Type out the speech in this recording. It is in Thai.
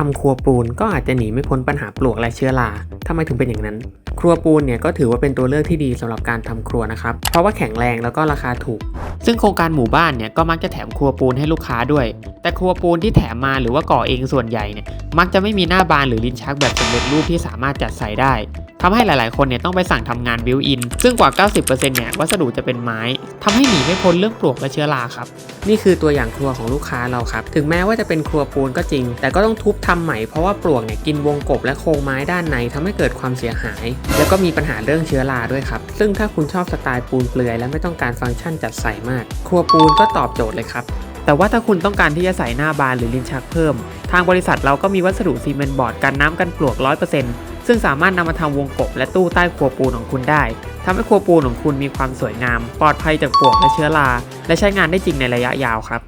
ทำครัวปูนก็อาจจะหนีไม่พ้นปัญหาปลวกและเชื้อราทำไมถึงเป็นอย่างนั้น ครัวปูนเนี่ยก็ถือว่าเป็นตัวเลือกที่ดีสำหรับการทำครัวนะครับ เพราะว่าแข็งแรงแล้วก็ราคาถูก ซึ่งโครงการหมู่บ้านเนี่ยก็มักจะแถมครัวปูนให้ลูกค้าด้วย แต่ครัวปูนที่แถมมาหรือว่าก่อเองส่วนใหญ่เนี่ยมักจะไม่มีหน้าบานหรือลิ้นชักแบบสำเร็จรูปที่สามารถจัดใส่ได้ ทำให้หลายๆ คนเนี่ยต้องไปสั่งทำงานบิวอิน ซึ่งกว่า 90%เนี่ยวัสดุจะเป็นไม้ทำให้หนีไม่พ้นเรื่องปลวกและเชื้อราครับ นี่คือตัวอย่างครัวของลูกค้าเราครับ ถึงแม้ว่าจะเป็นครัวปูนก็จริง แต่ก็ต้องทุบทำใหม่เพราะว่าปลวกเนี่ยกินวงกบและโครงไม้ด้านในทำให้เกิดความเสียหาย แล้วก็มีปัญหาเรื่องเชื้อราด้วยครับ ซึ่งถ้าคุณชอบสไตล์ปูนเปลือยและไม่ต้องการฟังก์ชันจัดใส่มาก ครัวปูนก็ตอบโจทย์เลยครับแต่ว่าถ้าคุณต้องการที่จะใส่หน้าบานหรือลิ้นชักเพิ่ม ทางบริษัทเราก็มีวัสดุซีเมนต์บอร์ดกันน้ำกันปลวก 100% ซึ่งสามารถนำมาทำวงกบและตู้ใต้ครัวปูนของคุณได้ทำให้ครัวปูนของคุณมีความสวยงาม ปลอดภัยจากปลวกและเชื้อรา และใช้งานได้จริงในระยะยาวครับ